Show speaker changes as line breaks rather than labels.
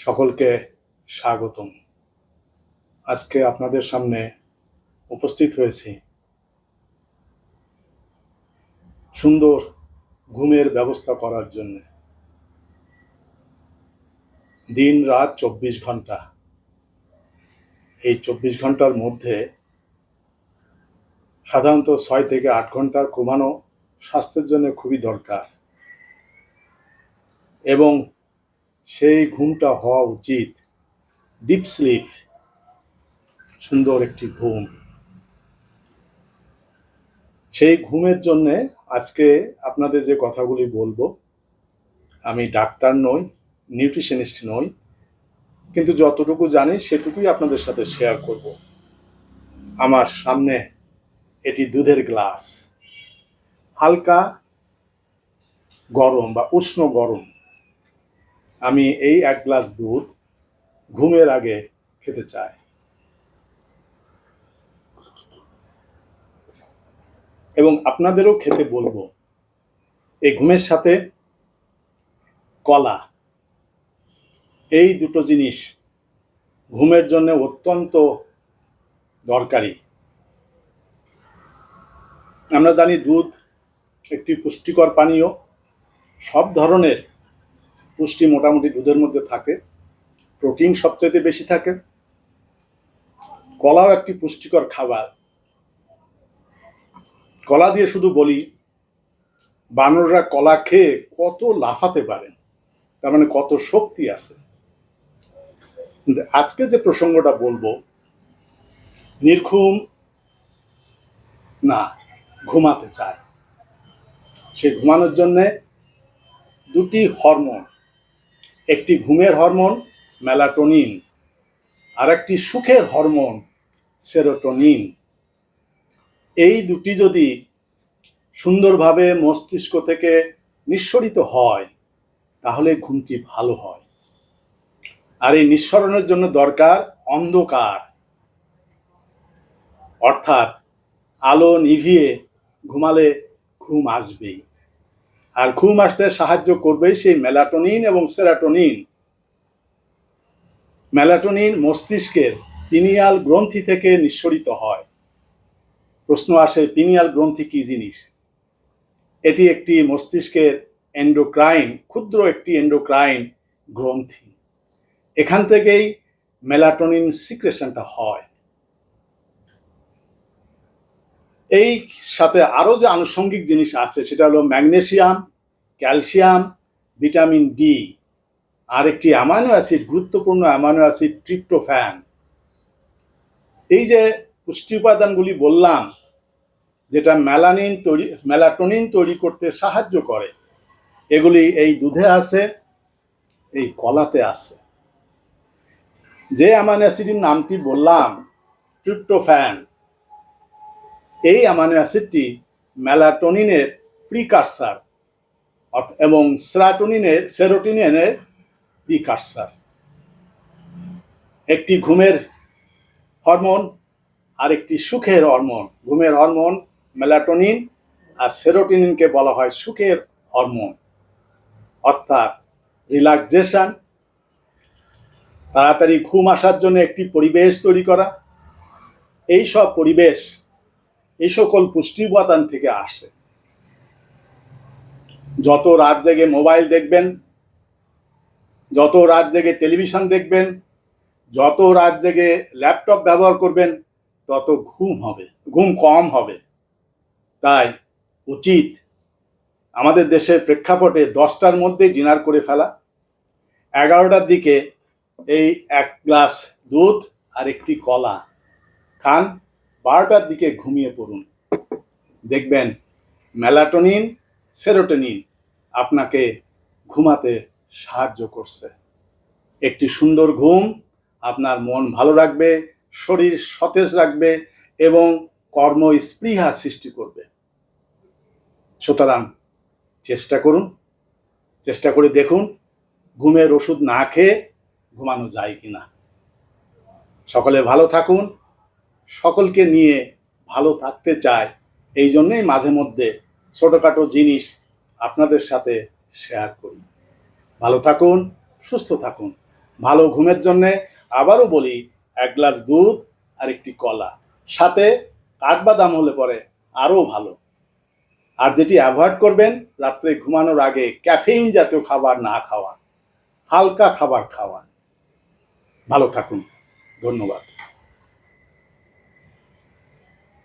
সকলকে স্বাগতম। আজকে আপনাদের সামনে উপস্থিত হয়েছি সুন্দর ঘুমের ব্যবস্থা করার জন্য। দিন রাত চব্বিশ ঘণ্টা। এই চব্বিশ ঘণ্টার মধ্যে সাধারণত ছয় থেকে আট ঘণ্টা ঘুমানো স্বাস্থ্যের জন্য খুবই দরকার। এবং সেই ঘুমটা হওয়া উচিত। ডিপ স্লিপ সুন্দর একটি ঘুম। সেই ঘুমের জন্যে আজকে আপনাদের যে কথাগুলি বলব, আমি ডাক্তার নই, নিউট্রিশনিস্ট নই, কিন্তু যতটুকু জানি সেটুকুই আপনাদের সাথে শেয়ার করব। আমার সামনে এটি দুধের গ্লাস। হালকা গরম বা উষ্ণ গরম আমি এই এক গ্লাস দুধ ঘুমের আগে খেতে চাই। এবং আপনাদেরও খেতে বলব, এই ঘুমের সাথে কলা, এই দুটো জিনিস ঘুমের জন্য অত্যন্ত দরকারি। আমরা জানি দুধ একটি পুষ্টিকর পানীয়, সব ধরনের পুষ্টি মোটামুটি দুধের মধ্যে থাকে, প্রোটিন সবচাইতে বেশি থাকে, কলাও একটি পুষ্টিকর খাবার। কলা দিয়ে শুধু বলি, বানররা কলা খেয়ে কত লাফাতে পারেন তার মানে কত শক্তি আছে। কিন্তু আজকে যে প্রসঙ্গটা বলব, নির্ঘুম না, ঘুমাতে চায়। সে ঘুমানোর জন্যে দুটি হরমোন একটি ঘুমের হরমোন, মেলাটোনিন। আর একটি সুখের হরমোন, সেরোটোনিন। এই দুটি যদি সুন্দরভাবে মস্তিষ্ক থেকে নিঃসরিত হয়, তাহলে ঘুমটি ভালো হয়। আর এই নিঃসরণের জন্য দরকার অন্ধকার। অর্থাৎ আলো নিভিয়ে ঘুমালে ঘুম আসবেই। আর ঘুম আসতে সাহায্য করবে সেই মেলাটোনিন এবং সেরাটোনিন। মেলাটোনিন মস্তিষ্কের পিনিয়াল গ্রন্থি থেকে নিঃসরিত হয়। প্রশ্ন আসে, পিনিয়াল গ্রন্থি কি জিনিস? এটি একটি মস্তিষ্কের এন্ডোক্রাইন, ক্ষুদ্র একটি এন্ডোক্রাইন গ্রন্থি। এখান থেকেই মেলাটোনিন সিক্রেশনটা হয়। এই সাথে আরও যে আনুষঙ্গিক জিনিস আছে, সেটা হলো ম্যাগনেসিয়াম, ক্যালসিয়াম, ভিটামিন ডি, আর একটি অ্যামাইনো অ্যাসিড, গুরুত্বপূর্ণ অ্যামাইনো অ্যাসিড, ট্রিপ্টোফ্যান। এই যে পুষ্টি উপাদানগুলি বললাম, যেটা মেলানিন তৈরি, মেলাটোনিন তৈরি করতে সাহায্য করে, এগুলি এই দুধে আছে, এই কলাতে আছে। যে অ্যামাইনো অ্যাসিডের নামটি বললাম, ট্রিপ্টোফ্যান। এই অ্যামাইনো অ্যাসিডটি মেলাটোনিনের প্রিকার্সার এবং সেরাটোনিনের, সেরোটিনিনের প্রিকার্সার। একটি ঘুমের হরমোন আর একটি সুখের হরমোন। ঘুমের হরমোন মেলাটোনিন আর সেরোটিনিনকে বলা হয় সুখের হরমোন। অর্থাৎ রিল্যাক্সেশন, তাড়াতাড়ি ঘুম আসার জন্য একটি পরিবেশ তৈরি করা। এই সব পরিবেশ এই সকল পুষ্টি উপাদান থেকে আসে। যত রাত জেগে মোবাইল দেখবেন, যত রাত জেগে টেলিভিশন দেখবেন, যত রাত জেগে ল্যাপটপ ব্যবহার করবেন, তত ঘুম হবে, ঘুম কম হবে। তাই উচিত আমাদের দেশের প্রেক্ষাপটে দশটার মধ্যে ডিনার করে ফেলা, এগারোটার দিকে এই এক গ্লাস দুধ আর একটি কলা। খান বারোটার দিকে ঘুমিয়ে পড়ুন। দেখবেন মেলাটোনিন, সেরোটোনিন আপনাকে ঘুমাতে সাহায্য করছে। একটি সুন্দর ঘুম আপনার মন ভালো রাখবে, শরীর সতেজ রাখবে এবং কর্ম স্পৃহা সৃষ্টি করবে। সুতরাং চেষ্টা করুন, চেষ্টা করে দেখুন ঘুমের ওষুধ না খেয়ে ঘুমানো যায় কি না সকলে ভালো থাকুন সকলকে নিয়ে ভালো থাকতে চায়, এই জন্যেই মাঝে মধ্যে ছোটোখাটো জিনিস আপনাদের সাথে শেয়ার করি। ভালো থাকুন, সুস্থ থাকুন। ভালো ঘুমের জন্যে আবারও বলি, এক গ্লাস দুধ আর একটি কলা। সাথে কাঠবাদাম হলে পরে আরও ভালো। আর যেটি অ্যাভয়েড করবেন, রাত্রে ঘুমানোর আগে ক্যাফেইন জাতীয় খাবার না খাওয়া। হালকা খাবার খাওয়া। ভালো থাকুন। ধন্যবাদ।